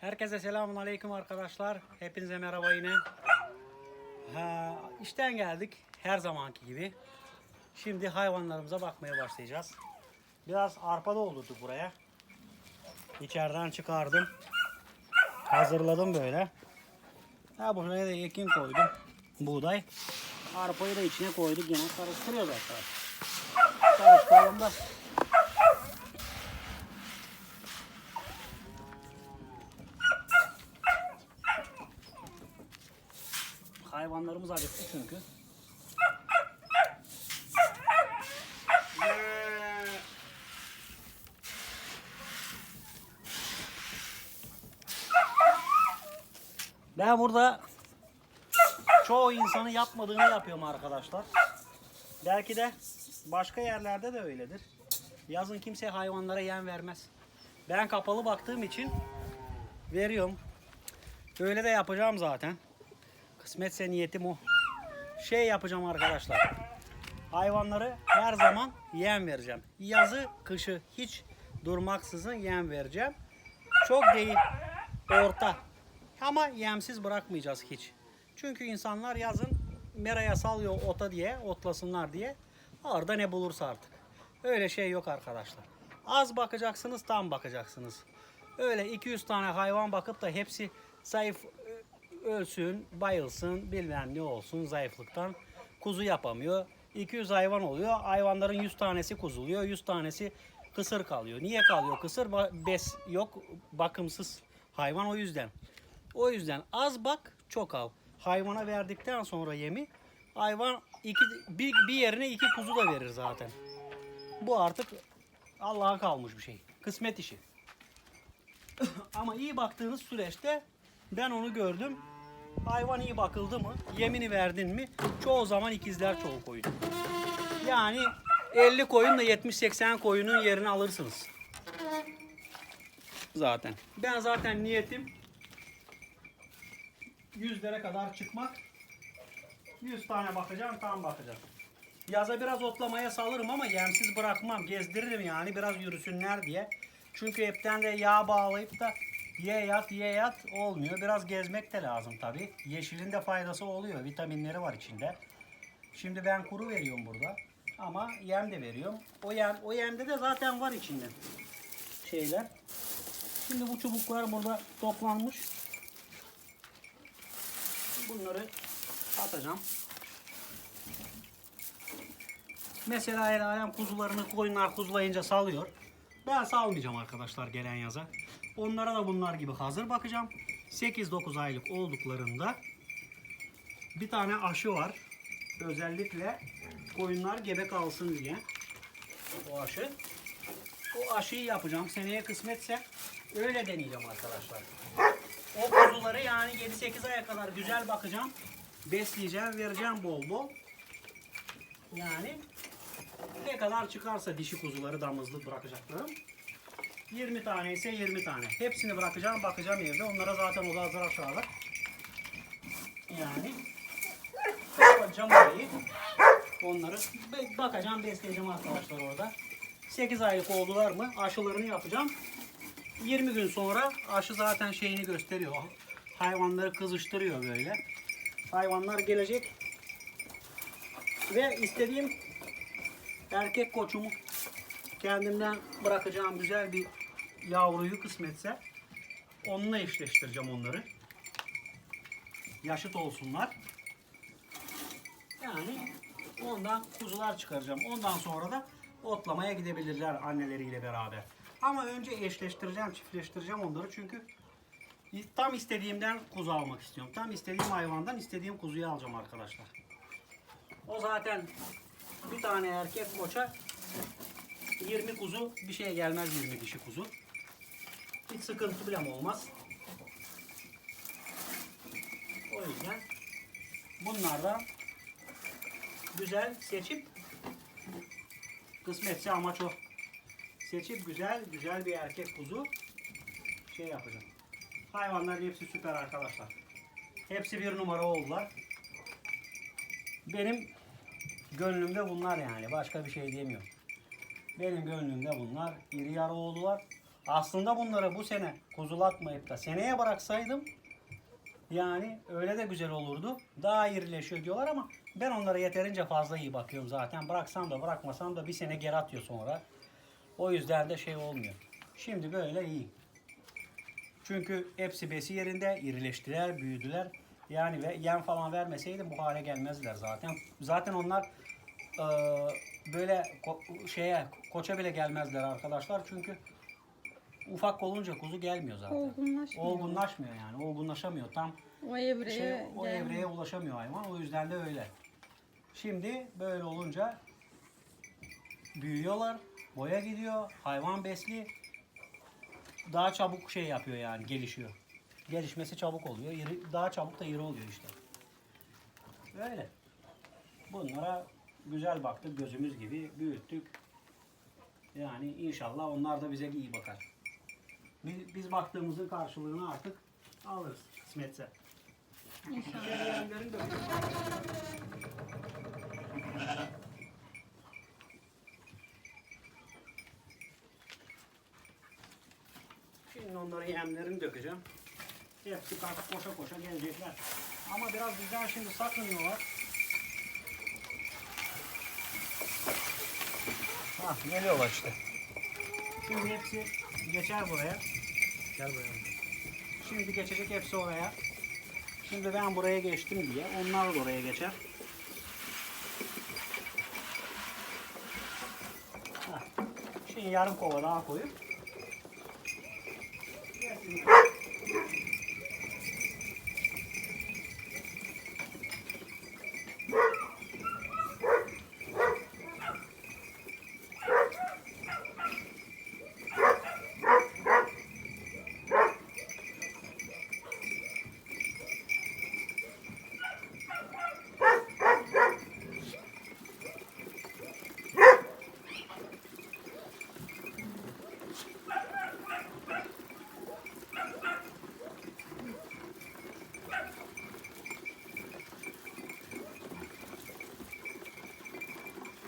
Herkese selamun aleyküm arkadaşlar. Hepinize merhaba yine. Ha, işten geldik her zamanki gibi. Şimdi hayvanlarımıza bakmaya başlayacağız. Biraz arpa doldurduk buraya. İçeriden çıkardım. Hazırladım böyle. Ha buraya da ekin koydum. Buğday. Arpayı da içine koyduk yine karıştırıyoruz arkadaşlar. Karıştıralım da Hayvanlarımız acıktı çünkü. Ben burada çoğu insanın yapmadığını yapıyorum arkadaşlar. Belki de başka yerlerde de öyledir. Yazın kimse hayvanlara yem vermez. Ben kapalı baktığım için veriyorum. Öyle de yapacağım zaten. Kısmetse niyetim o. Şey yapacağım arkadaşlar. Hayvanları her zaman yem vereceğim. Yazı, kışı hiç durmaksızın yem vereceğim. Çok değil, orta. Ama yemsiz bırakmayacağız hiç. Çünkü insanlar yazın meraya salıyor ota diye, otlasınlar diye. Orada ne bulursa artık. Öyle şey yok arkadaşlar. Az bakacaksınız, tam bakacaksınız. Öyle 200 tane hayvan bakıp da hepsi zayıf ölsün, bayılsın, bilmem ne olsun zayıflıktan kuzu yapamıyor. 200 hayvan oluyor. Hayvanların 100 tanesi kuzuluyor, 100 tanesi kısır kalıyor. Niye kalıyor kısır? Bes yok, bakımsız hayvan o yüzden. O yüzden az bak, çok al. Hayvana verdikten sonra yemi hayvan iki, bir, bir yerine iki kuzu da verir zaten. Bu artık Allah'a kalmış bir şey. Kısmet işi. Ama iyi baktığınız süreçte ben onu gördüm. Hayvan iyi bakıldı mı, yemini verdin mi çoğu zaman ikizler çoğu koyun. Yani 50 koyun da 70-80 koyunun yerini alırsınız. Zaten. Ben zaten niyetim yüzlere kadar çıkmak. 100 tane bakacağım, tam bakacağım. Yaza biraz otlamaya salırım ama yemsiz bırakmam. Gezdiririm yani biraz yürüsünler diye. Çünkü hepten de yağ bağlayıp da ye yat ye yat olmuyor. Biraz gezmek de lazım tabi. Yeşilin de faydası oluyor. Vitaminleri var içinde. Şimdi ben kuru veriyorum burada. Ama yem de veriyorum. O yem o yemde de zaten var içinde şeyler. Şimdi bu çubuklar burada toplanmış. Bunları atacağım. Mesela el alem kuzularını koyunlar kuzulayınca salıyor. Ben salmayacağım arkadaşlar gelen yaza. Onlara da bunlar gibi hazır bakacağım. 8-9 aylık olduklarında bir tane aşı var. Özellikle koyunlar gebe kalsın diye. O aşı. O aşıyı yapacağım. Seneye kısmetse öyle deneyeceğim arkadaşlar. O kuzuları yani 7-8 aya kadar güzel bakacağım. Besleyeceğim, vereceğim bol bol. Yani ne kadar çıkarsa dişi kuzuları damızlı bırakacaklarım. 20 tane ise 20 tane. Hepsini bırakacağım, bakacağım evde. Onlara zaten o da hazır aşağıda. Yani kapatacağım orayı. Onları bakacağım, besleyeceğim arkadaşlar orada. 8 aylık oldular mı aşılarını yapacağım. 20 gün sonra aşı zaten şeyini gösteriyor. Hayvanları kızıştırıyor böyle. Hayvanlar gelecek. Ve istediğim erkek koçumu kendimden bırakacağım güzel bir yavruyu kısmetse onunla eşleştireceğim onları. Yaşıt olsunlar. Yani ondan kuzular çıkaracağım. Ondan sonra da otlamaya gidebilirler anneleriyle beraber. Ama önce eşleştireceğim, çiftleştireceğim onları çünkü tam istediğimden kuzu almak istiyorum. Tam istediğim hayvandan istediğim kuzuyu alacağım arkadaşlar. O zaten bir tane erkek koça 20 kuzu bir şeye gelmez 20 dişi kuzu. Hiç sıkıntı bile olmaz. O yüzden bunlardan güzel seçip kısmetse amaç o. Seçip güzel güzel bir erkek kuzu şey yapacağım. Hayvanların hepsi süper arkadaşlar. Hepsi bir numara oldular. Benim gönlümde bunlar yani. Başka bir şey demiyorum. Benim gönlümde bunlar. İri yarı oldular. Aslında bunları bu sene kuzulatmayıp da seneye bıraksaydım yani öyle de güzel olurdu. Daha irileşiyor diyorlar ama ben onlara yeterince fazla iyi bakıyorum zaten. Bıraksam da bırakmasam da bir sene geri atıyor sonra. O yüzden de şey olmuyor. Şimdi böyle iyi. Çünkü hepsi besi yerinde, irileştiler, büyüdüler. Yani ve yem falan vermeseydim bu hale gelmezler zaten. Zaten onlar e, böyle ko- şeye koça bile gelmezler arkadaşlar. Çünkü ufak olunca kuzu gelmiyor zaten. Olgunlaşmıyor. Olgunlaşmıyor yani. Olgunlaşamıyor. Tam O evreye şey, o gelmiyor. evreye ulaşamıyor hayvan. O yüzden de öyle. Şimdi böyle olunca büyüyorlar. Boya gidiyor. Hayvan besli. Daha çabuk şey yapıyor yani. Gelişiyor. Gelişmesi çabuk oluyor. iri- daha çabuk da iri oluyor işte. Öyle. Bunlara güzel baktık. Gözümüz gibi büyüttük. Yani inşallah onlar da bize iyi bakar. Biz, biz baktığımızın karşılığını artık alırız kısmetse. İnşallah. Şimdi onların yemlerini dökeceğim. Hepsi kalkıp koşa koşa gelecekler. Ama biraz bizden şimdi saklanıyorlar. Hah geliyorlar işte. Şimdi hepsi geçer buraya. Gel buraya. Şimdi geçecek hepsi oraya. Şimdi ben buraya geçtim diye onlar da oraya geçer. Heh. Şimdi yarım kova daha koyup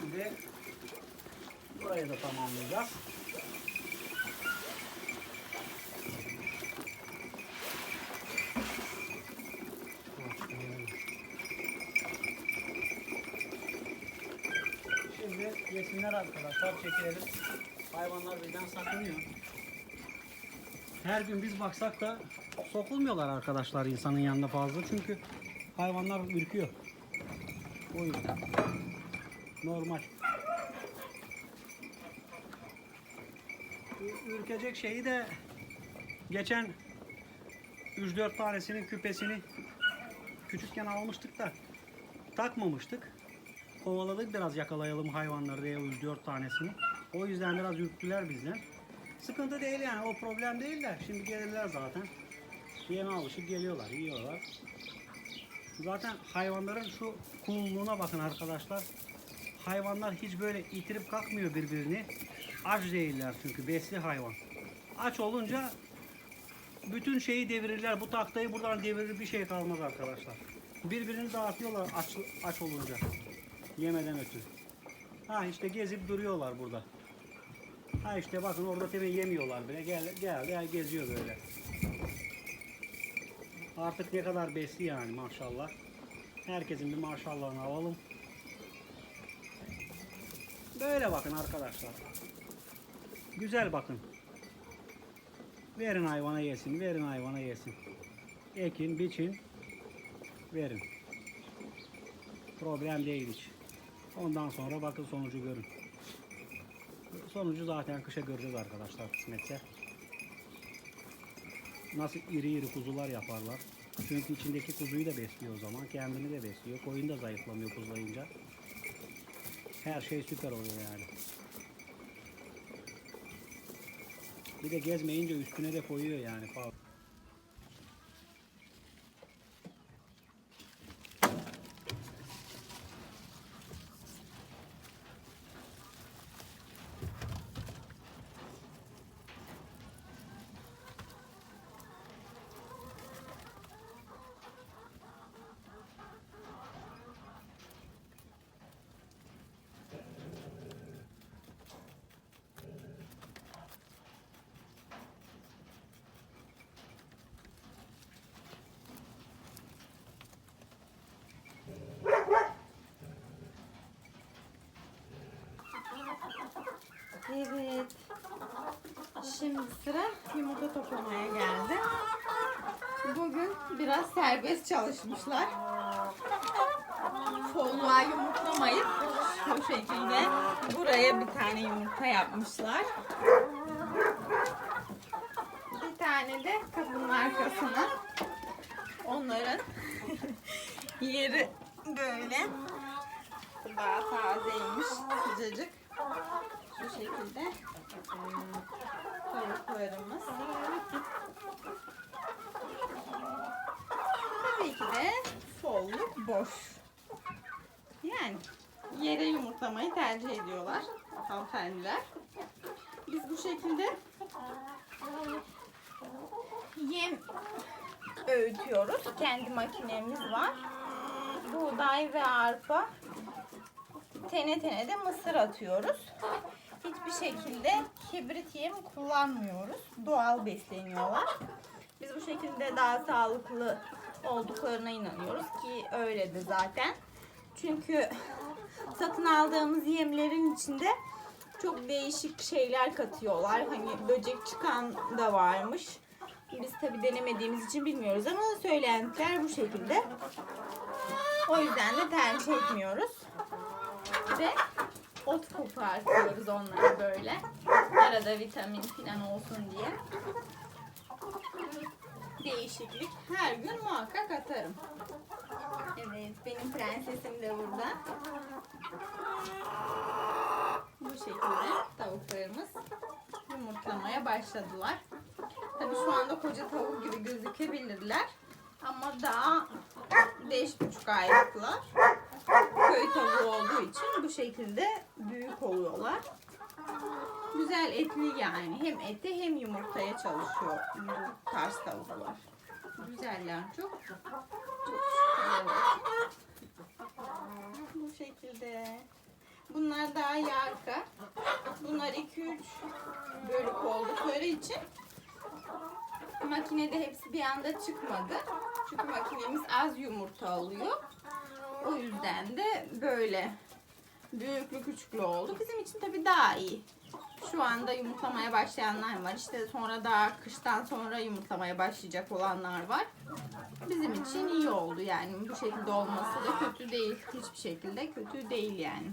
Şimdi burayı da tamamlayacağız. Şimdi yesinler arkadaşlar çekilelim. Hayvanlar bizden saklanıyor. Her gün biz baksak da sokulmuyorlar arkadaşlar insanın yanında fazla çünkü hayvanlar ürküyor. O. Normal. Ürkecek şeyi de geçen 3-4 tanesinin küpesini küçükken almıştık da takmamıştık. Kovaladık biraz yakalayalım hayvanları diye 3-4 tanesini. O yüzden biraz ürktüler bizden. Sıkıntı değil yani o problem değil de şimdi gelirler zaten. Yeme alışıp geliyorlar, yiyorlar. Zaten hayvanların şu kulluğuna bakın arkadaşlar. Hayvanlar hiç böyle itirip kalkmıyor birbirini. Aç değiller çünkü besli hayvan. Aç olunca bütün şeyi devirirler. Bu tahtayı buradan devirir bir şey kalmaz arkadaşlar. Birbirini dağıtıyorlar aç, aç olunca. Yemeden ötürü. Ha işte gezip duruyorlar burada. Ha işte bakın orada tabii yemiyorlar bile. Gel gel gel geziyor böyle. Artık ne kadar besli yani maşallah. Herkesin bir maşallahını alalım. Böyle bakın arkadaşlar. Güzel bakın. Verin hayvana yesin, verin hayvana yesin. Ekin, biçin, verin. Problem değil hiç. Ondan sonra bakın sonucu görün. Sonucu zaten kışa göreceğiz arkadaşlar kısmetse. Nasıl iri iri kuzular yaparlar. Çünkü içindeki kuzuyu da besliyor o zaman. Kendini de besliyor. Koyun da zayıflamıyor kuzulayınca. Her şey süper oluyor yani. Bir de gezmeyince üstüne de koyuyor yani. Şimdi sıra yumurta toplamaya geldi. Bugün biraz serbest çalışmışlar. Folluğa yumurtlamayıp bu şekilde buraya bir tane yumurta yapmışlar. Bir tane de kapının arkasına. Onların yeri böyle daha tazeymiş, sıcacık. Bu şekilde tavuklarımız. Tabii ki de folluk boş. Yani yere yumurtlamayı tercih ediyorlar hanımefendiler. Biz bu şekilde yem öğütüyoruz. Kendi makinemiz var. Buğday ve arpa tene tene de mısır atıyoruz. Hiçbir şekilde kibrit yem kullanmıyoruz. Doğal besleniyorlar. Biz bu şekilde daha sağlıklı olduklarına inanıyoruz ki öyle de zaten. Çünkü satın aldığımız yemlerin içinde çok değişik şeyler katıyorlar. Hani böcek çıkan da varmış. Biz tabi denemediğimiz için bilmiyoruz ama söylentiler bu şekilde. O yüzden de tercih etmiyoruz. Ve ot kopartıyoruz onlara böyle. Arada vitamin falan olsun diye. Değişiklik her gün muhakkak atarım. Evet benim prensesim de burada. Bu şekilde tavuklarımız yumurtlamaya başladılar. Tabii şu anda koca tavuk gibi gözükebilirler. Ama daha 5,5 aylıklar. Köy tavuğu olduğu için bu şekilde büyük oluyorlar. Güzel etli yani. Hem ete hem yumurtaya çalışıyor bu tarz tavuklar. Güzeller çok. Çok. Bu şekilde. Bunlar daha yarka. Bunlar 2-3 bölük oldukları için makinede hepsi bir anda çıkmadı. Çünkü makinemiz az yumurta alıyor. O yüzden de böyle büyüklü küçüklü oldu. Bizim için tabii daha iyi. Şu anda yumurtlamaya başlayanlar var. İşte sonra daha kıştan sonra yumurtlamaya başlayacak olanlar var. Bizim için iyi oldu yani. Bu şekilde olması da kötü değil. Hiçbir şekilde kötü değil yani.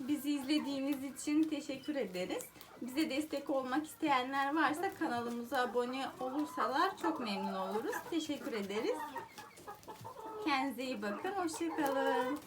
Bizi izlediğiniz için teşekkür ederiz. Bize destek olmak isteyenler varsa kanalımıza abone olursalar çok memnun oluruz. Teşekkür ederiz. Kendinize iyi bakın. Hoşçakalın.